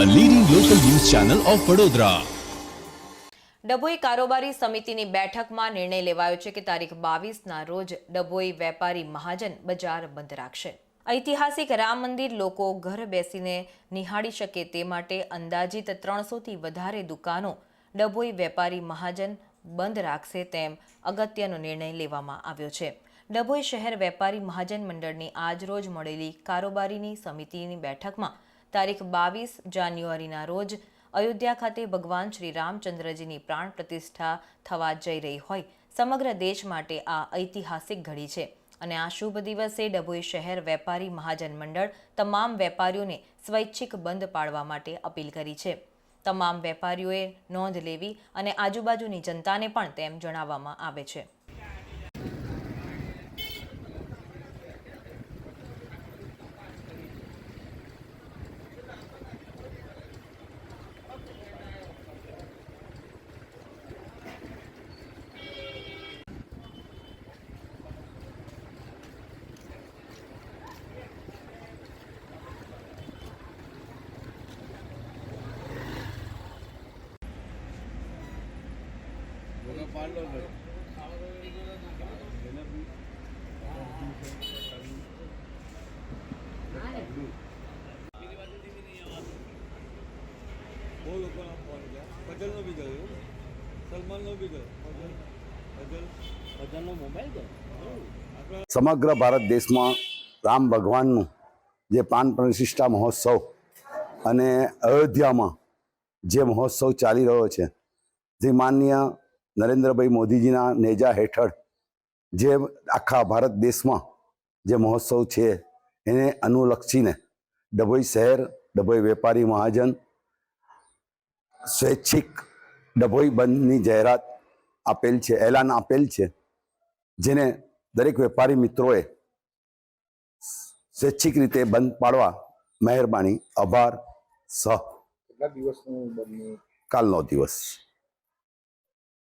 Channel of Vadodara Dabhoi કારોબારી સમિતિની બેઠકમાં નિર્ણય લેવાયો છે કે તારીખ બાવીસના રોજ ડભોઈ વેપારી મહાજન બજાર બંધ રાખશે. ઐતિહાસિક રામ મંદિર લોકો ઘર બેસીને નિહાળી શકે તે માટે અંદાજિત ત્રણસોથી વધારે દુકાનો ડભોઈ વેપારી મહાજન બંધ રાખશે તેમ અગત્યનો નિર્ણય લેવામાં આવ્યો છે. ડભોઈ શહેર વેપારી મહાજન મંડળની આજરોજ મળેલી કારોબારીની સમિતિની બેઠકમાં તારીખ બાવીસ જાન્યુઆરીના રોજ અયોધ્યા ખાતે ભગવાન શ્રી રામચંદ્રજીની પ્રાણ પ્રતિષ્ઠા થવા જઈ રહી હોય સમગ્ર દેશ માટે આ ઐતિહાસિક ઘડી છે. અને આ શુભ દિવસે ડભોઈ શહેર વેપારી મહાજન મંડળ તમામ વેપારીઓને સ્વૈચ્છિક બંધ પાડવા માટે અપીલ કરી છે. તમામ વેપારીઓએ નોંધ લેવી અને આજુબાજુની જનતાને પણ તેમ જણાવવામાં આવે છે. બહુ લોકોના ફોન ગયા બી ગયો સલમાનનો બી ગયો મોબાઈલ ગયો સમગ્ર ભારત દેશમાં રામ ભગવાનનું જે પ્રાણ પ્રતિષ્ઠા મહોત્સવ અને અયોધ્યામાં જે મહોત્સવ ચાલી રહ્યો છે, જે માનનીય નરેન્દ્રભાઈ મોદીજીના નેજા હેઠળ જે આખા ભારત દેશમાં જે મહોત્સવ છે એને અનુલક્ષીને ડભોઈ શહેર ડભોઈ વેપારી મહાજન સ્વૈચ્છિક ડભોઈ બંધની જાહેરાત આપેલ છે એલાન આપેલ છે જેને દરેક વેપારી મિત્રોએ સ્વૈચ્છિક રીતે બંધ પાડવા મહેરબાની આભાર સહ. કેટલા દિવસનું કાલનો દિવસ.